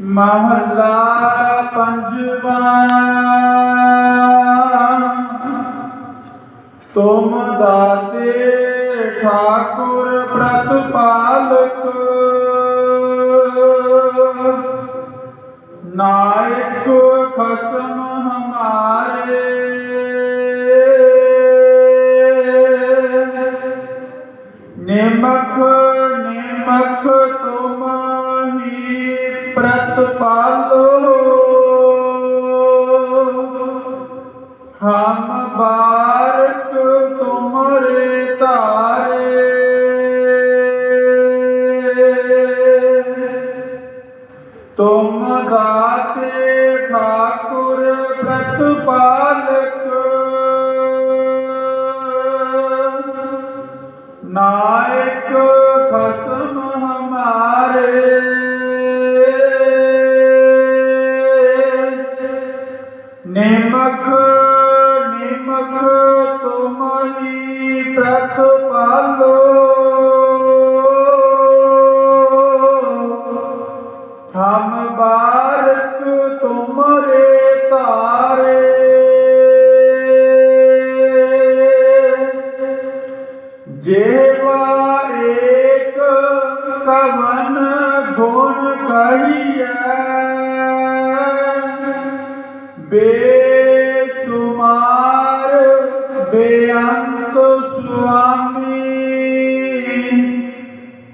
ਮਹਲਾ ਪੰਜਵਾ। ਤੁਮ ਦਾਤੇ ਠਾਕੁਰ ਪ੍ਰਤਪਾਲਕ। ਨਾਇਕ ਖਸਮ ਹਮਾਰੇ। ਨਿਮਕ ਨਿਮਖ ਜੇਵਾ ਏਕ ਕਵਨ ਗੁਣ ਕਹੀਐ ਬੇਸੁਮਾਰ ਬੇਅੰਤ ਸੁਆਮੀ।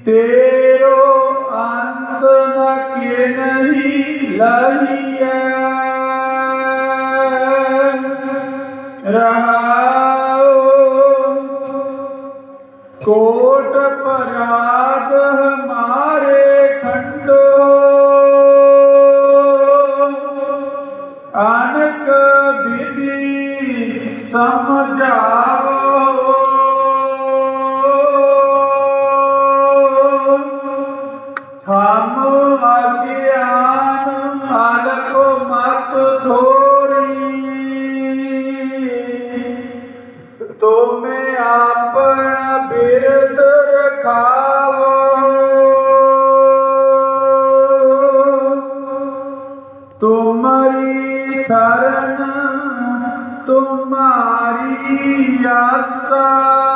ਤੇਰੋ ਅੰਤ ਨ ਕੇ ਨਹੀਂ ਲਹੀਐ ਰਹਾਉ ਕੋਟ ਪਰਾਦ ਹਮਾਰੇ ਖੰਡੋ। ਅਨਕ ਵਿਧੀ ਸਮਝਾਵੋ। तुम्हारी शरण तुम्हारी यात्रा।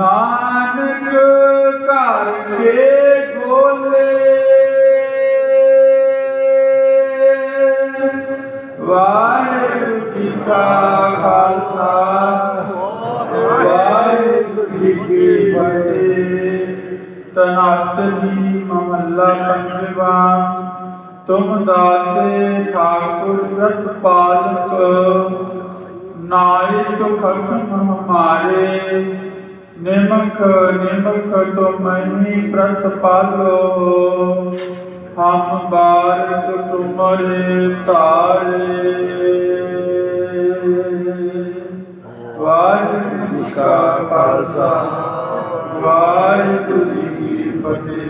नानक करके बोले। वाहेगुरु जी का खालसा, वाहेगुरु जी की फतेह। तनासनी ममला पंजवा, तुम दाते ठाकुर रस पालक। नाई तो खत्म हमारे ਨਿਮਖ ਨਿਮਖ ਤੁਮਹੀ ਪ੍ਰਤਪਾਲੋ ਹਮ ਬਾਰਕ ਤੁਮਰੇ ਤਾਰੇ। ਵਾਹਿਗੁਰੂ ਜੀ ਕਾ ਖਾਲਸਾ, ਵਾਹਿਗੁਰੂ ਜੀ ਕੀ ਫਤਿਹ।